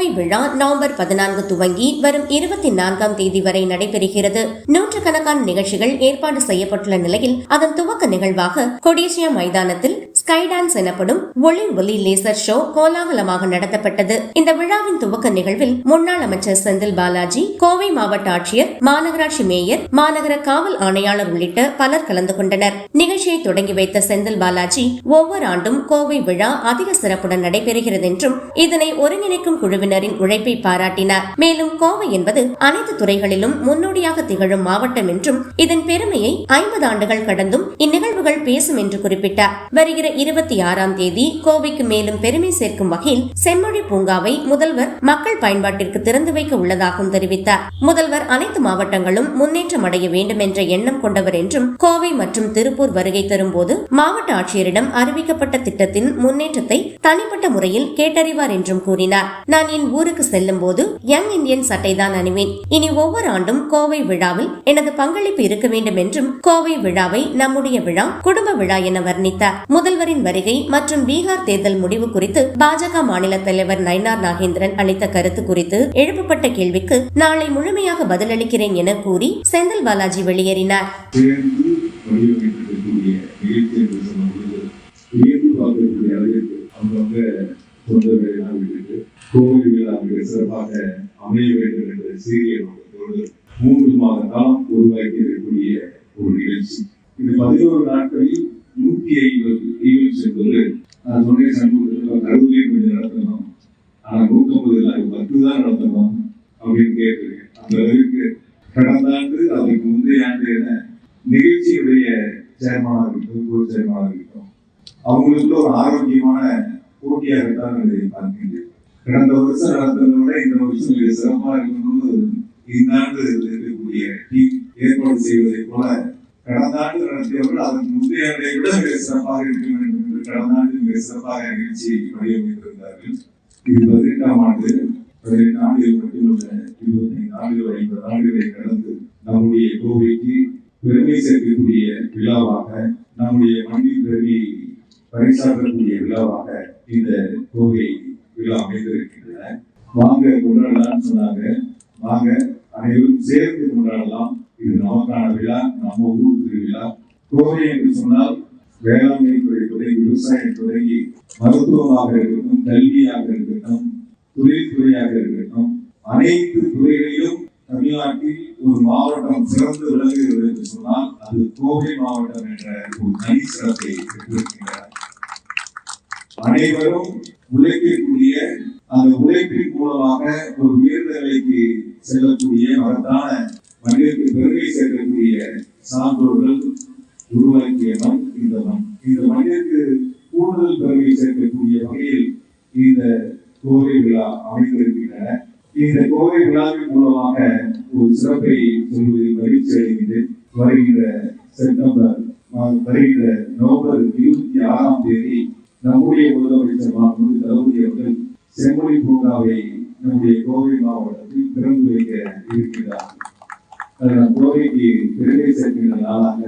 கோவை விழா நவம்பர் பதினான்கு துவங்கி வரும் இருபத்தி நான்காம் தேதி வரை நடைபெறுகிறது. நூற்றுக்கணக்கான நிகழ்ச்சிகள் ஏற்பாடு செய்யப்பட்டுள்ள நிலையில் அதன் துவக்க நிகழ்வாக கொடிசியா மைதானத்தில் ஸ்கை டான்ஸ் எனப்படும் ஒளி ஒலி லேசர் ஷோ கோலாகலமாக நடத்தப்பட்டது. இந்த விழாவின் துவக்க நிகழ்வில் முன்னாள் அமைச்சர் செந்தில் பாலாஜி கோவை மாவட்ட ஆட்சியர் மாநகராட்சி மேயர் மாநகர காவல் ஆணையாளர் உள்ளிட்ட பலர் கலந்து கொண்டனர். நிகழ்ச்சியை தொடங்கி வைத்த செந்தில் பாலாஜி ஒவ்வொரு ஆண்டும் கோவை விழா அதிக சிறப்புடன் நடைபெறுகிறது என்றும் இதனை ஒருங்கிணைக்கும் குழுவினரின் உழைப்பை பாராட்டினார். மேலும் கோவை என்பது அனைத்து துறைகளிலும் முன்னோடியாக திகழும் மாவட்டம் என்றும் இதன் பெருமையை ஐம்பது ஆண்டுகள் கடந்தும் இந்நிகழ்வுகள் பேசும் என்று குறிப்பிட்டார். வருகிற இருபத்தி ஆறாம் தேதி கோவைக்கு மேலும் பெருமை சேர்க்கும் வகையில் செம்மொழி பூங்காவை முதல்வர் மக்கள் பயன்பாட்டிற்கு திறந்து வைக்க உள்ளதாகவும் தெரிவித்தார். முதல்வர் அனைத்து மாவட்டங்களும் முன்னேற்றம் அடைய வேண்டும் என்ற எண்ணம் கொண்டவர் என்றும் கோவை மற்றும் திருப்பூர் வருகை தரும்போது மாவட்ட ஆட்சியரிடம் அறிவிக்கப்பட்ட திட்டத்தின் முன்னேற்றத்தை தனிப்பட்ட முறையில் கேட்டறிவார் என்றும் கூறினார். நான் என் ஊருக்கு செல்லும் போது யங் இந்தியன் சட்டைதான் அணிவேன். இனி ஒவ்வொரு ஆண்டும் கோவை விழாவில் எனது பங்களிப்பு இருக்க வேண்டும் என்றும் கோவை விழாவை நம்முடைய விழா குடும்ப விழா என வர்ணித்தார். முதல்வரின் வருகை மற்றும் பீகார் தேர்தல் முடிவு குறித்து பாஜக மாநில தலைவர் நயினார் நாகேந்திரன் அளித்த கருத்து குறித்து எழுப்பப்பட்ட கேள்விக்கு நாளை முழுமையாக பதிலளிக்கிறேன் என கூறி செந்தில் பாலாஜி வெளியேறினார். மூன்று மாத காலம் உருவாக்கி இருக்கக்கூடிய ஒரு நிகழ்ச்சி. இது பதினோரு நாட்களில் நூத்தி ஐம்பது ஈவெண்ட்ஸ் என்பது நான் சொன்னேன் சமூகத்தில் கருவிலே கொஞ்சம் நடத்தணும். ஆனா நூத்தம்பது இல்லை பத்து தான் நடத்தணும். அப்படின்னு கேட்டிருக்கேன். அந்த அளவுக்கு கடந்த ஆண்டு அதுக்கு முந்தைய ஆண்டு என்ன நிகழ்ச்சியுடைய சேர்மனாக இருக்கட்டும் பொது சேர்மனாக இருக்கட்டும் அவங்களுக்குள்ள ஒரு ஆரோக்கியமான போட்டியாகத்தான் இதை பார்க்கின்றேன். கடந்த வருஷம் நடந்ததை விட இந்த வருஷம் மிக சிறப்பாக இருக்கணும்னு இந்த ஆண்டு இருக்கக்கூடிய டீம் ஏற்பாடு செய்வதை போல கடந்த ஆண்டு நடத்தியவர்கள் அதன் முந்தைய ஆண்டை விட மிக சிறப்பாக இருக்க வேண்டும் என்று கடந்த ஆண்டு மிக சிறப்பாக நிகழ்ச்சியை வடிவமைத்திருந்தார்கள் இது பதினெட்டாம் ஆண்டு பதினெட்டு ஆண்டுகள் மட்டுமல்ல இருபத்தைந்து ஆண்டுகள் ஐம்பது ஆண்டுகளை கடந்து நம்முடைய கோவைக்கு பெருமை சேர்க்கக்கூடிய விழாவாக நம்முடைய மண்ணின் பெருமையை பரிசாற்றக்கூடிய விழாவாக இந்த கோவை விழா அமைந்திருக்கின்றன. வாங்க கொண்டாடலாம்னு சொன்னாங்க. வாங்க அனைவரும் சேர்ந்து கொண்டாடலாம். இது நமக்கான விழா நம்ம ஊர் திருவிழா கோவை என்று சொன்னால் வேளாண்மை துறை துறை விவசாயம் துறை மருத்துவமாக இருக்கட்டும் கல்வியாக இருக்கட்டும் தொழில்துறையாக இருக்கட்டும் அனைத்து துறைகளிலும் தமிழ்நாட்டில் ஒரு மாவட்டம் சிறந்து விளங்குகிறது என்று சொன்னால் அது கோவை மாவட்டம் என்ற ஒரு தனி சிறப்பை பெற்றிருக்கின்றன அனைவரும் உழைக்கக்கூடிய அந்த உழைப்பின் மூலமாக ஒரு உயர்ந்த நிலைக்கு செல்லக்கூடிய மகத்தான மனிதனுக்கு பெருமை சேர்க்கக்கூடிய சான்றோர்கள் உருவாக்கிய மண் இந்த மண் இந்த மனிதனுக்கு கூடுதல் பெருமை சேர்க்கக்கூடிய வகையில் இந்த கோவை விழா அமைந்திருக்கின்றன. இந்த கோவை விழாவின் மூலமாக ஒரு சிறப்பை சொல்வதில் மகிழ்ச்சி அடைகின்றேன். வருகின்ற செப்டம்பர் வருகின்ற நவம்பர் இருபத்தி ஆறாம் தேதி நம்முடைய முதலமைச்சர் மாண்புமிகு தளபதி அவர்கள் செம்மொழி பூங்காவை நம்முடைய கோவை மாவட்டத்தில் திறந்து வைக்க இருக்கிறார் கோவைக்கு பெருமை சேர்க்கின்ற நாளாக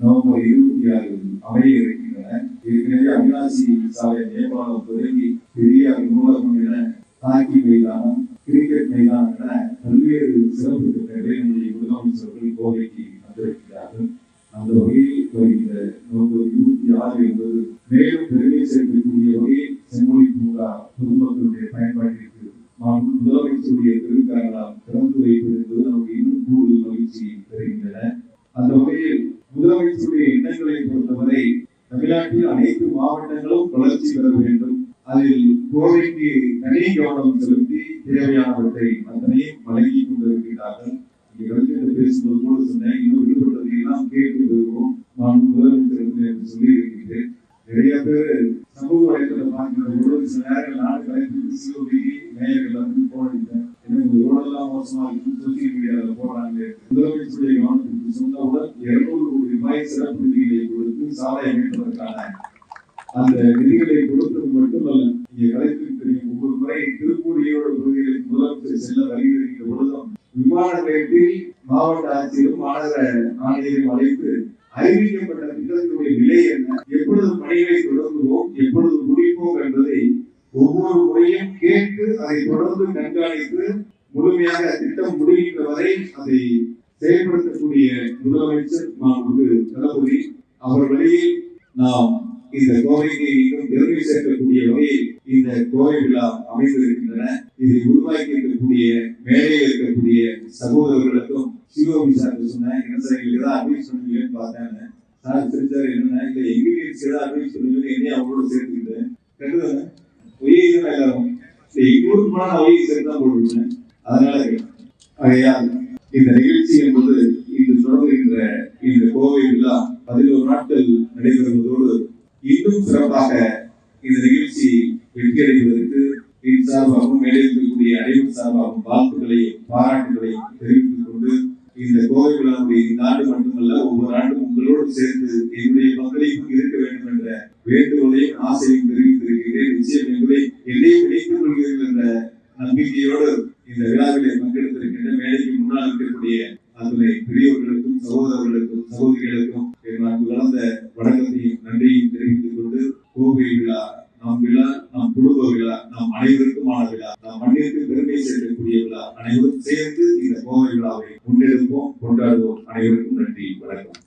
நவம்பர் இருபத்தி ஆறு அமைய இருக்கின்றன ஏற்கனவே அவிநாசி சாலை மேம்பாலம் தொடங்கி பெரியார் நூலகம் என ஹாக்கி மைதானம் கிரிக்கெட் மைதானம் என பல்வேறு சிறப்பு திட்டங்களை நம்முடைய முதலமைச்சர்கள் கோவைக்கு வந்திருக்கிறார்கள். அந்த வகையில் வருகிற நவம்பர் இருபத்தி ஆறு என்பது மேலும் பெருமை சேர்க்கக்கூடிய வகையில் செம்மொழி பூங்கா பொதுமக்களுடைய பயன்பாட்டிற்கு முதலமைச்சருடைய பெருங்காரனால் திறந்து வைப்பது என்பது நமக்கு வீழ்ச்சி பெறுகின்றன அந்த வகையில் முதலமைச்சருடைய எண்ணங்களை பொறுத்தவரை தமிழ்நாட்டில் அனைத்து மாவட்டங்களும் வளர்ச்சி பெற வேண்டும். அதில் கோவைக்கு தனி கவனம் செலுத்தி தேவையானவற்றை அத்தனையும் வழங்கி கொண்டிருக்கிறார்கள். பேசும்போது கூட சொன்னேன். இன்னும் விடுபட்டதை எல்லாம் கேட்டு வருவோம். நான் முதலமைச்சர் என்று சொல்லி இருக்கின்றேன் நிறைய பேர் சமூக வலைதளம் பார்க்கிற பொழுது சில நேரங்கள் நாடு கலைஞர் சிவபி சாலையை கொடுத்து அந்த நிதிகளை கொடுத்தது மட்டுமல்ல இங்கே கலைஞர் தெரியும் ஒவ்வொரு முறை திருப்பூர் ஈரோடு பகுதிகளுக்கு முதலமைச்சர் செல்ல வருகிற பொழுதும் விமான நிலையத்தில் மாவட்ட ஆட்சியரும் மாநகர ஆணையரையும் அழைத்து அறிவிக்கப்பட்ட திட்டத்தினுடைய நிலை என்ன எப்பொழுது பணிகளை தொடங்குவோம் எப்பொழுது முடிப்போம் என்பதை ஒவ்வொரு முறையும் கேட்டு அதை தொடர்ந்து கண்காணித்து முழுமையாக திட்டம் முடிகின்ற வரை அதை செயல்படுத்தக்கூடிய முதலமைச்சர் மாண்புக்கு தளபதி அவர் வழியில் நாம் இந்த கோவைக்கு இன்னும் பெருமை சேர்க்கக்கூடிய வகையில் இந்த கோவை விழா அமைந்திருக்கின்றன. இதை உருவாக்கி இருக்கக்கூடிய மேலே இருக்கக்கூடிய சகோதரர்களுக்கும் சிவகோபி சார் சொன்னேன் என்ன சார் எங்களுக்கு ஏதாவது அட்வைஸ் பண்ணுவீங்கன்னு பார்த்தேன் சார் தெரிஞ்சார் என்னன்னா இல்ல இன்கிரீடியன்ஸ் ஏதாவது அட்வைஸ் பண்ணுவீங்க என்னையும் அவங்களோட சேர்த்துக்கிட்டேன் கண்டுதானே ஒய்யை தான் எல்லாரும். எங்களுக்கு இன்னொரு நான் ஒய்யை சேர்த்து தான் போட்டுருக்கேன் அதனால கேட்டேன். ஆகையால் இந்த நிகழ்ச்சி என்பது இன்று தொடங்குகின்ற இந்த கோவை விழா பதினோரு நாட்கள் இன்னும் சிறப்பாக இந்த நிகழ்ச்சி வெற்றியடைவதற்கு என் சார்பாகவும் மேலே அனைவரும் சார்பாகவும் வாழ்த்துக்களையும் பாராட்டுகளையும் தெரிவித்துக் கொண்டு இந்த கோவை விழாவுடைய இந்த ஆண்டு மட்டுமல்ல ஒவ்வொரு ஆண்டும் உங்களோடு சேர்ந்து என்னுடைய பங்களிப்பும் இருக்க வேண்டும் என்ற வேண்டுகோளையும் ஆசையும் தெரிவித்திருக்கிறேன் நிச்சயம் எங்களை என்னையும் இணைத்துக் கொள்கிறீர்கள் என்ற நம்பிக்கையோடு இந்த விழாவிலே பங்கெடுத்திருக்கின்ற மேடைக்கு முன்னால் இருக்கக்கூடிய அத்துணை பெரியவர்களுக்கும் சகோதரர்களுக்கும் சகோதரிகளுக்கும் என் அன்பு கலந்த வணக்கத்தையும் நன்றியையும் தெரிவித்துக் கொண்டு கோவை விழா நம் விழா நம் குடும்ப விழா நம் அனைவருக்குமான பங்கேற்று பெருமை சேர்க்கக்கூடிய விழா அனைவரும் சேர்ந்து இந்த கோவை விழாவை முன்னெடுப்போம் கொண்டாடுவோம். அனைவருக்கும் நன்றி வணக்கம்.